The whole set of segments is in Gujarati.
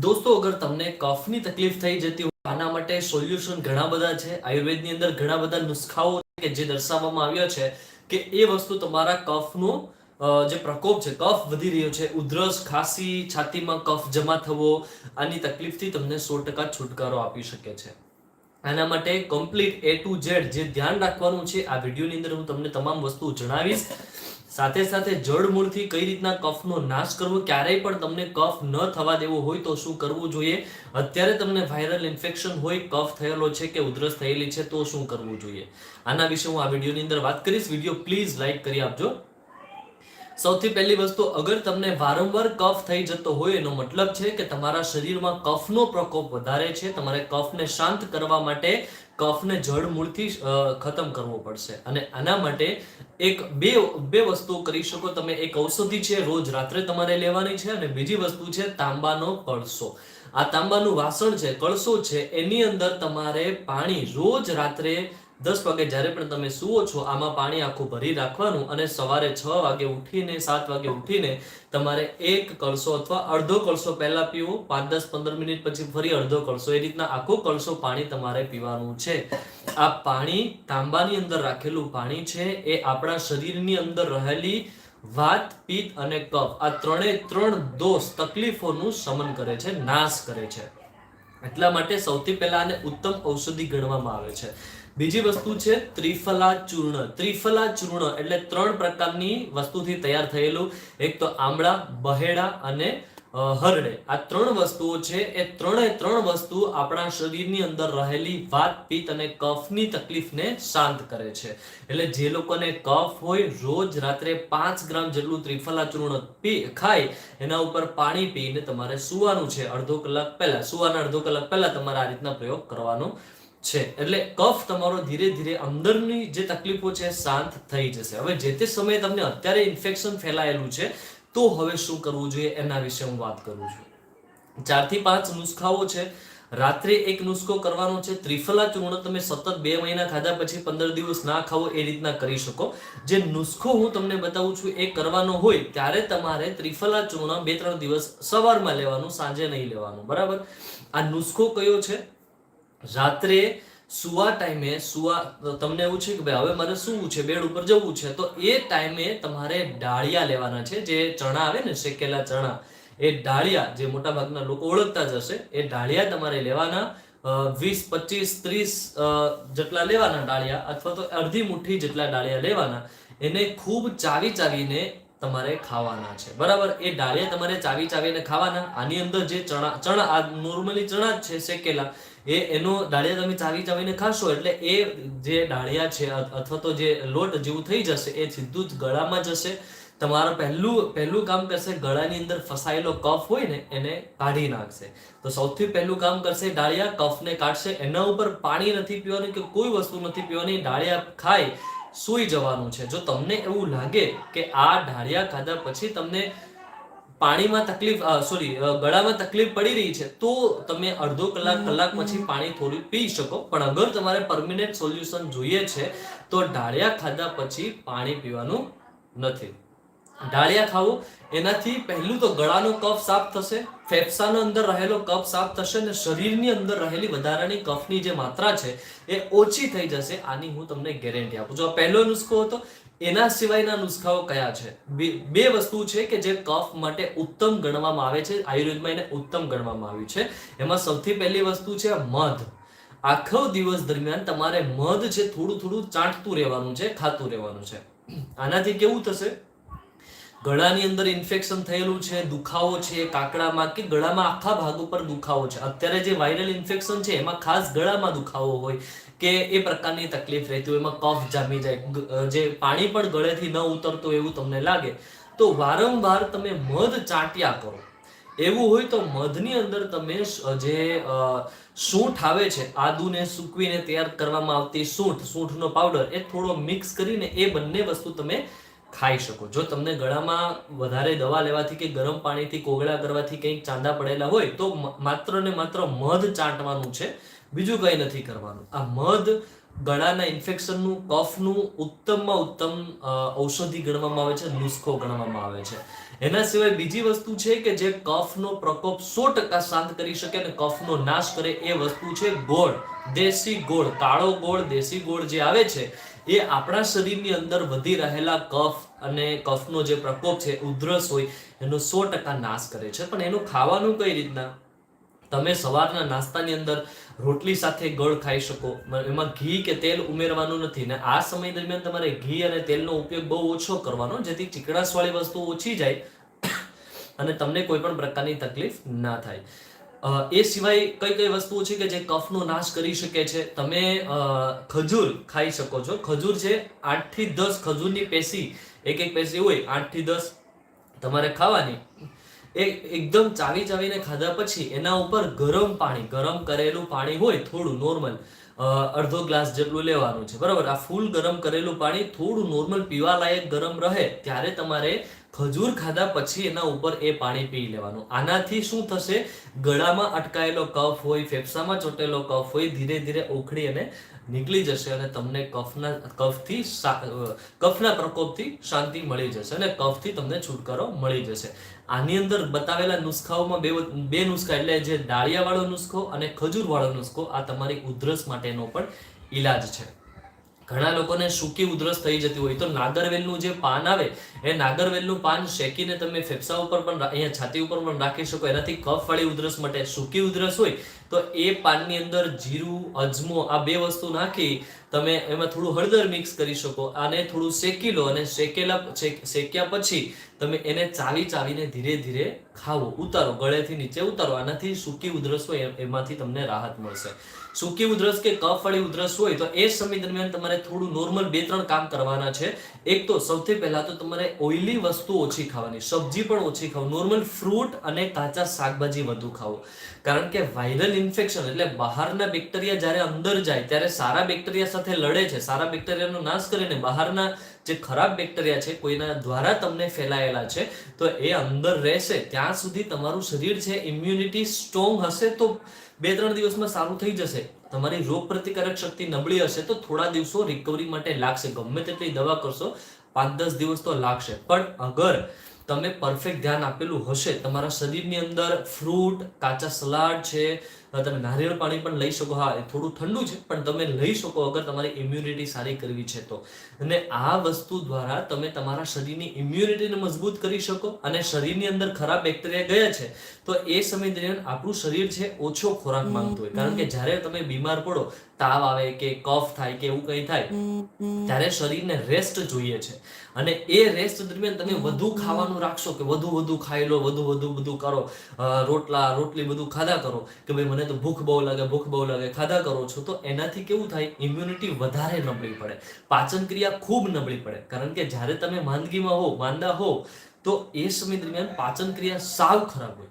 દોસ્તો, અગર તમને કફની તકલીફ થઈ જતી હોય, આના માટે સોલ્યુશન ઘણા બધા છે. આયુર્વેદની અંદર ઘણા બધા નુસ્ખાઓ કે જે દર્શાવવામાં આવ્યા છે કે એ વસ્તુ તમારા કફનો જે પ્રકોપ છે, કફ વધી રહ્યો છે. ઉધરસ, ખાંસી, છાતીમાં કફ જમા થવો, આની તકલીફથી તમને સો ટકા છુટકારો આપી શકે છે. આના માટે કમ્પ્લીટ એ ટુ ઝેડ જે ધ્યાન રાખવાનું છે, આ વિડીયોની અંદર હું તમને તમામ વસ્તુ જણાવીશ. સાથે સાથે જડમૂળથી કઈ રીતના કફનો નાશ કરવો, ક્યારેય પણ તમને કફ ન થવા દેવો હોય તો શું કરવું જોઈએ? અત્યારે તમને વાયરલ ઇન્ફેક્શન હોય, કફ થયેલો છે કે ઉધરસ થયેલી છે તો શું કરવું જોઈએ? આના વિશે હું આ વિડીયોની અંદર વાત કરીશ. વીડિયો પ્લીઝ લાઇક કરી આપજો. સૌથી પહેલી વસ્તુ, અગર તમને વારંવાર કફ થઈ જતો હોય, એનો મતલબ છે કે તમારા શરીરમાં કફનો પ્રકોપ વધારે છે. તમારે કફને શાંત કરવા માટે કફને જળ મૂળથી ખતમ કરવો પડશે. અને આના માટે એક બે બે વસ્તુઓ કરી શકો. તમે એક ઔષધિ છે, રોજ રાત્રે તમારે લેવાની છે અને બીજી વસ્તુ છે, તાંબાનો કળસો. આ તાંબાનું વાસણ છે, કળસો છે, એની અંદર તમારે પાણી રોજ રાત્રે દસ વાગે જ્યારે પણ તમે સુવો છો, આમાં પાણી આખું ભરી રાખવાનું અને સવારે છ વાગે ઉઠીને, સાત વાગે ઉઠીને તમારે એક કળશો અથવા અડધો કળશો પહેલાં પીવો, પાંચ, દસ, પંદર મિનિટ પછી ફરી અડધો કળશો એ રીતના આખો કળશો પાણી તમારે પીવાનું છે. આ પાણી તાંબાની અંદર રાખેલું પાણી છે, એ આપણા શરીરની અંદર રહેલી વાત, પિત્ત અને કફ, આ ત્રણે ત્રણ દોષ, તકલીફોનું શમન કરે છે, નાશ કરે છે. એટલા માટે સૌથી પહેલા આને ઉત્તમ ઔષધિ ગણવામાં આવે છે. બીજી વસ્તુ છે ત્રિફલા ચૂર્ણ. ત્રિફલા ચૂર્ણ એટલે ત્રણ પ્રકારની વસ્તુથી તૈયાર થયેલું. એક તો આમળા બહેડા અને હરડે આ ત્રણ વસ્તુઓ છે. એ ત્રણે ત્રણ વસ્તુ આપણા શરીરની અંદર રહેલી વાત, પિત્ત અને કફની તકલીફને શાંત કરે છે. એટલે જે લોકોને કફ હોય, રોજ રાત્રે પાંચ ગ્રામ જેટલું ત્રિફલા ચૂર્ણ પી, ખાય, એના ઉપર પાણી પીને તમારે સુવાનું છે. અડધો કલાક પહેલા. સુવાના અડધો કલાક પહેલા તમારે આ રીતના પ્રયોગ કરવાનો છે. એટલે કફ તમારો ધીરે ધીરે અંદરની જે તકલીફો છે, શાંત થઈ જશે. હવે જે તે સમયે તમને અત્યારે ઇન્ફેક્શન ફેલાયેલું છે, તો હવે શું કરવું જોઈએ એના વિશે હું વાત કરું છું. ચારથી પાંચ નુસ્ખાઓ છે. રાત્રે એક નુસ્ખો કરવાનો છે. ત્રિફલા ચૂર્ણ તમે સતત બે મહિના ખાધા પછી પંદર દિવસ ના ખાવો એ રીતના કરી શકો. જે નુસ્ખો હું તમને બતાવું છું, એ કરવાનો હોય ત્યારે તમારે ત્રિફલા ચૂર્ણ બે ત્રણ દિવસ સવારમાં લેવાનું, સાંજે નહીં લેવાનું. બરાબર? આ નુસ્ખો કયો છે? રાત્રે સુવા ટાઈમે સુવા તમને એવું છે કે ભાઈ હવે મારે સુવું છે, બેડ ઉપર જવું છે, તો એ ટાઈમે તમારે ડાળિયા લેવાના છે, જે ચણા આવે ને, શેકેલા ચણા, એ ડાળિયા જે મોટા ભાગના લોકો ઓળખતા જ હશે, એ ડાળિયા તમારે લેવાના વીસ, પચીસ, ત્રીસ જેટલા લેવાના ડાળિયા, અથવા તો અડધી મુઠ્ઠી જેટલા ડાળિયા લેવાના, એને ખૂબ ચાવી ચાવીને તમારે ખાવાના છે. બરાબર? એ ડાળિયા તમારે ચાવી ચાવીને ખાવાના. આની અંદર જે ચણા ચણા, આ નોર્મલી ચણા જ છે શેકેલા. એ, એનો ડાળિયા તમે ચાવી ચાવીને ખાશો એટલે એ જે ડાળિયા છે અથવા તો જે લોટ જેવું થઈ જશે, એ સીધું જ ગળામાં જશે. તમારું પહેલું પહેલું કામ કરશે, ગળાની અંદર ફસાયેલો કફ હોય ને, એને કાઢી નાખશે. તો સૌથી પહેલું કામ કરશે ડાળિયા, કફને કાઢશે. એના ઉપર પાણી નથી પીવાનું કે કોઈ વસ્તુ નથી પીવાની. ડાળિયા ખાઈ સૂઈ જવાનું છે. જો તમને એવું લાગે કે આ ઢાળિયા ખાધા પછી તમને પાણીમાં તકલીફ સોરી ગળામાં તકલીફ પડી રહી છે તો તમે અડધો કલાક કલાક પછી પાણી થોડું પી શકો. પણ અગર તમારે પરમિનન્ટ સોલ્યુશન જોઈએ છે તો ઢાળિયા ખાધા પછી પાણી પીવાનું નથી. ડાળિયા ખાવું, એનાથી પહેલું તો ગળાનો કફ સાફ થશે, ફેફસાનો અંદર રહેલો કફ સાફ થશે અને શરીરની અંદર રહેલી વધારાની કફની જે માત્રા છે એ ઓછી થઈ જશે. આની હું તમને ગેરંટી આપું છું. આ પહેલો નુસ્ખો હતો. એના સિવાયના નુસ્ખાઓ કયા છે? બે વસ્તુ છે કે જે કફ માટે ઉત્તમ ગણવામાં આવે છે. આયુર્વેદમાં એને ઉત્તમ ગણવામાં આવ્યું છે. એમાં સૌથી પહેલી વસ્તુ છે મધ. આખો દિવસ દરમિયાન તમારે મધ છે થોડું થોડું ચાટતું રહેવાનું છે, ખાતું રહેવાનું છે. આનાથી કેવું થશે? ગળાની અંદર ઇન્ફેક્શન થયેલું છે, દુખાવો છે, કાકડામાં કે ગળામાં આખા ભાગ ઉપર દુખાવો છે. અત્યારે જે વાયરલ ઇન્ફેક્શન છે, એમાં ખાસ ગળામાં દુખાવો હોય કે એ પ્રકારની તકલીફ રહેતી હોય, એમાં કફ જામી જાય જે પાણી પણ ગળેથી ન ઉતરતું એવું તમને લાગે, તો વારંવાર તમે મધ ચાટ્યા કરો. એવું હોય તો મધની અંદર તમે જે સૂંઠ આવે છે, આદુને સૂકવીને તૈયાર કરવામાં આવતી સૂંઠ, સૂંઠનો પાવડર એ થોડો મિક્સ કરીને એ બંને વસ્તુ તમે ખાઈ શકો. જો તમને ગળામાં વધારે દવા લેવાથી કે ગરમ પાણીથી કોગળા કરવાથી કંઈક ચાંદા પડેલા હોય, તો માત્ર ને માત્ર મધ ચાટવાનું છે. બીજું કંઈ નથી કરવાનું. આ મધ ગળાના ઇન્ફેક્શનનું, કફનું ઉત્તમમાં ઉત્તમ ઔષધિ ગણવામાં આવે છે, નુસ્ખો ગણવામાં આવે છે. એના સિવાય બીજી વસ્તુ છે કે જે કફનો પ્રકોપ સો ટકા શાંત કરી શકે અને કફનો નાશ કરે એ વસ્તુ છે ગોળ. દેશી ગોળ, કાળો ગોળ, દેશી ગોળ જે આવે છે એ આપણા શરીરની અંદર વધી રહેલા કફ અને કફનો જે પ્રકોપ છે, ઉધરસ હોય, એનો સો ટકા નાશ કરે છે. પણ એનું ખાવાનું કઈ રીતના? તમે સવારના નાસ્તાની અંદર રોટલી સાથે ગળ ખાઈ શકો. એમાં ઘી કે તેલ ઉમેરવાનું નથી ને આ સમય દરમિયાન તમારે ઘી અને તેલનો ઉપયોગ બહુ ઓછો કરવાનો, જેથી ચીકણાશવાળી વસ્તુ ઓછી જાય અને તમને કોઈ પણ પ્રકારની તકલીફ ના થાય. એ સિવાય કઈ કઈ વસ્તુઓ છે કે જે કફનો નાશ કરી શકે છે? તમે ખજૂર ખાઈ શકો છો. ખજૂર છે આઠથી દસ ખજૂરની પેશી. એક એક પેશી હોય, આઠથી દસ તમારે ખાવાની. એ એકદમ ચાવી ચાવીને ખાધા પછી એના ઉપર ગરમ પાણી, ગરમ કરેલું પાણી હોય થોડું નોર્મલ અડધો ગ્લાસ જેટલું લેવાનું છે. બરાબર? આ ફૂલ ગરમ કરેલું પાણી થોડું નોર્મલ પીવા લાયક ગરમ રહે, ત્યારે તમારે ખજૂર ખાધા પછી એના ઉપર એ પાણી પી લેવાનું. આનાથી શું થશે? ગળામાં અટકાયેલો કફ હોય, ફેફસામાં ચોટેલો કફ હોય, ધીરે ધીરે ઉખડી અને નીકળી જશે અને તમને કફના, કફથી કફના પ્રકોપથી શાંતિ મળી જશે અને કફથી તમને છુટકારો મળી જશે. આની અંદર બતાવેલા નુસ્ખાઓમાં બે બે નુસ્ખા એટલે જે ડાળિયાવાળો નુસ્ખો અને ખજૂરવાળો નુસ્ખો આ તમારી ઉધરસ માટેનો પણ ઈલાજ છે. ઘણા લોકોને સૂકી ઉધરસ થઈ જતી હોય. તો નાગરવેલનું જે પાન આવે, એ નાગરવેલનું પાન શેકીને તમે ફેફસા ઉપર પણ અહીંયા છાતી ઉપર પણ રાખી શકો. એનાથી કફ વાળી ઉધરસ માટે સૂકી ઉધરસ હોય, તો એ પાનની અંદર જીરું, અજમો, આ બે વસ્તુ નાખી તમે એમાં થોડું હળદર મિક્સ કરી શકો. આને થોડું શેકી લો અને શેકેલા, શેક- શેક્યા પછી તમે એને ચાવી ચાવીને ધીરે ધીરે ખાવો. ઉતારો, ગળેથી નીચે ઉતારો. આનાથી સૂકી ઉધરસ હોય એમાંથી તમને રાહત મળશે. સૂકી ઉધરસ કે કફ વાળી ઉધરસ હોય તો એ સમય દરમિયાન તમારે થોડું નોર્મલ બે ત્રણ કામ કરવાના છે. એક તો સૌથી પહેલા તો તમારે ઓઇલી વસ્તુ ઓછી ખાવાની, સબ્જી પણ ઓછી ખાવ નોર્મલ ફ્રૂટ અને કાચા શાકભાજી વધુ ખાવો. કારણ કે વાયરલ ઇન્ફેક્શન એટલે બહારના બેક્ટેરિયા જ્યારે અંદર જાય ત્યારે સારા બેક્ટેરિયા સાથે લડે છે, સારા બેક્ટેરિયાનો નાશ કરીને બહારના જે ખરાબ બેક્ટેરિયા છે કોઈના દ્વારા તમને ફેલાયેલા છે, તો એ અંદર રહેશે. ત્યાં સુધી તમારું શરીર છે ઇમ્યુનિટી સ્ટ્રોંગ હશે તો બે ત્રણ દિવસમાં સારું થઈ જશે. તમારી રોગ પ્રતિકારક શક્તિ નબળી હશે તો થોડા દિવસો રિકવરી માટે લાગશે. ગમે તેટલી દવા કરશો પાંચ દસ દિવસ તો લાગશે. પણ અગર તમે પરફેક્ટ ધ્યાન આપેલું હશે, તમારા શરીરની અંદર ફ્રૂટ કાચા સલાડ છે તમે નારિયેળ પાણી પણ લઈ શકો. હા એ થોડું ઠંડુ છે પણ તમે લઈ શકો અગર તમારી ઇમ્યુનિટી સારી કરવી છે તો. અને આ વસ્તુ દ્વારા તમે તમારા શરીરની ઇમ્યુનિટીને મજબૂત કરી શકો અને શરીરની અંદર ખરાબ બેક્ટેરિયા ગયા છે તો એ સમય દરમિયાન આપણું શરીર છે ઓછો ખોરાક માંગતું હોય. કારણ કે જ્યારે તમે બીમાર પડો તાવ આવે કે કફ થાય કે એવું કંઈ થાય ત્યારે શરીરને રેસ્ટ જોઈએ છે. અને એ રેસ્ટ દરમિયાન તમે વધુ ખાવાનું રાખશો કે વધુ વધુ ખાઈ લો વધુ વધુ બધું કરો રોટલા રોટલી બધું ખાધા કરો કે ભાઈ મને તો ભૂખ બહુ લાગે, ભૂખ બહુ લાગે, ખાધા કરો છો, તો એનાથી કેવું થાય? ઇમ્યુનિટી વધારે નબળી પડે. પાચન ક્રિયા ખૂબ નબળી પડે. કારણ કે જ્યારે તમે માંદગીમાં હો, માંદા હો, તો એ સમય દરમિયાન પાચન ક્રિયા સાવ ખરાબ હોય.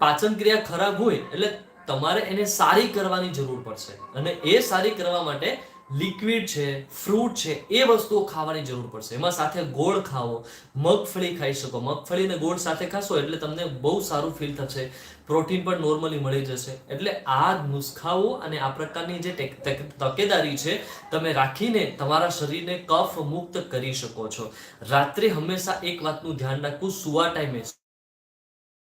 પાચન ક્રિયા ખરાબ હોય એટલે તમારે એને સારી કરવાની જરૂર પડશે. અને એ સારી કરવા માટે લિક્વિડ છે ફ્રૂટ છે, એ વસ્તુઓ ખાવાની જરૂર પડશે. એમાં સાથે ગોળ ખાવો મગફળી ખાઈ શકો. મગફળી અને ગોળ સાથે ખાશો એટલે તમને બહુ સારું ફીલ થશે. પ્રોટીન પણ નોર્મલી મળી જશે. એટલે આ નુસ્ખાઓ અને આ પ્રકારની જે તકેદારી છે, તમે રાખીને તમારા શરીરને કફ મુક્ત કરી શકો છો. રાત્રે હંમેશા એક વાતનું ધ્યાન રાખવું સુવા ટાઈમે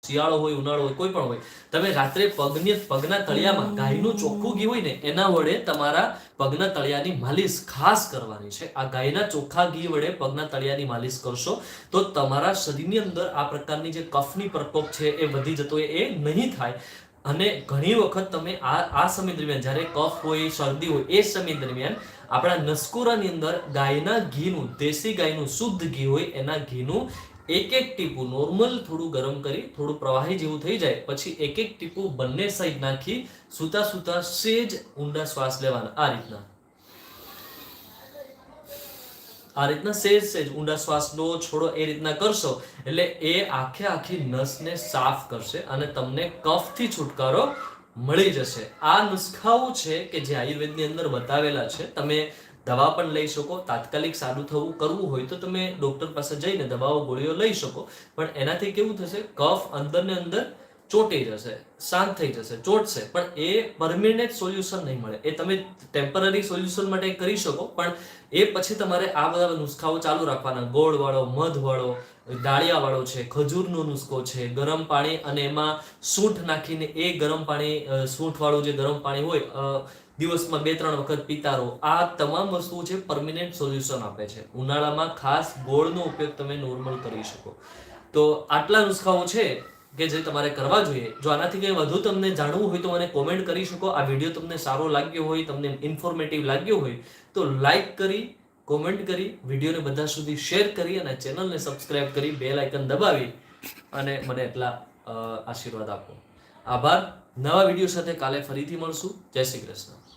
શિયાળો હોય, ઉનાળો હોય, કોઈ પણ હોય, તમે રાત્રે પગની, પગના તળિયામાં ગાયનું ચોખ્ખું ઘી હોય ને, એના વડે તમારા પગના તળિયાની માલિશ ખાસ કરવાની છે. આ ગાયના ચોખ્ખા ઘી વડે પગના તળિયાની માલિશ કરશો, તો તમારા શરીરની અંદર આ પ્રકારની જે કફની પ્રકોપ છે એ વધી જતો હોય, એ નહીં થાય. અને ઘણી વખત તમે આ આ સમય દરમિયાન, જ્યારે કફ હોય, શરદી હોય, એ સમય દરમિયાન આપણા નસકોરાની અંદર ગાયના ઘીનું, દેશી ગાયનું શુદ્ધ ઘી હોય, એના ઘીનું એક એક ટીપું નોર્મલ થોડું ગરમ કરી, થોડું પ્રવાહી જેવું થઈ જાય, પછી એક એક ટીપું બંને સાઈડ નાખી, સૂતા સૂતા સેજ ઊંડા શ્વાસ લેવાના, આ રીતના. આ રીતના સેજ સેજ, ઊંડા શ્વાસ લો, છોડો, એ રીતના કરશો, એટલે એ આખે આખી નસને સાફ કરશે અને તમને કફથી છુટકારો મળી જશે. આ નુસ્ખાઓ છે કે જે આયુર્વેદની અંદર બતાવેલા છે, તમે દવા પણ લઈ શકો, તાત્કાલિક સારું થવું, કરવું હોય તો તમે ડોક્ટર પાસે જઈને દવાઓ, ગોળીઓ લઈ શકો. પણ એનાથી કેવું થશે? કફ અંદર ને અંદર ચોંટી જશે, શાંત થઈ જશે, ચોટશે. પણ એ પરમેનન્ટ સોલ્યુશન નહીં મળે. એ તમે ટેમ્પરરી સોલ્યુશન માટે કરી શકો, પણ એ પછી તમારે આ બધા નુસ્ખાઓ ચાલુ રાખવાના. ગોળવાળો, મધવાળો મધ દાળિયાવાળો છે, ખજૂરનો નુસ્ખો છે, ગરમ પાણી અને એમાં સૂંઠ નાખીને એ ગરમ પાણી સૂંઠવાળું જે ગરમ પાણી હોય દિવસમાં બે ત્રણ વખત પીતારો, આ તમામ વસ્તુઓ છે પરમિનન્ટ સોલ્યુશન આપે છે. ઉનાળામાં ખાસ ગોળનો ઉપયોગ તમે નોર્મલ કરી શકો. તો આટલા નુસ્ખાઓ છે કે જે તમારે કરવા જોઈએ. જો આનાથી કંઈ વધુ તમને જાણવું હોય તો મને કોમેન્ટ કરી શકો. આ વીડિયો તમને સારો લાગ્યો હોય, તમને ઇન્ફોર્મેટિવ લાગ્યો હોય, તો લાઈક કરી કોમેન્ટ કરી વિડીયોને બધા સુધી શેર કરી અને ચેનલને સબસ્ક્રાઇબ કરી બે લાઇકન દબાવી અને મને એટલા આશીર્વાદ આપો. આભાર. નવા વીડિયો સાથે કાલે ફરીથી મળશું. જય શ્રી કૃષ્ણ.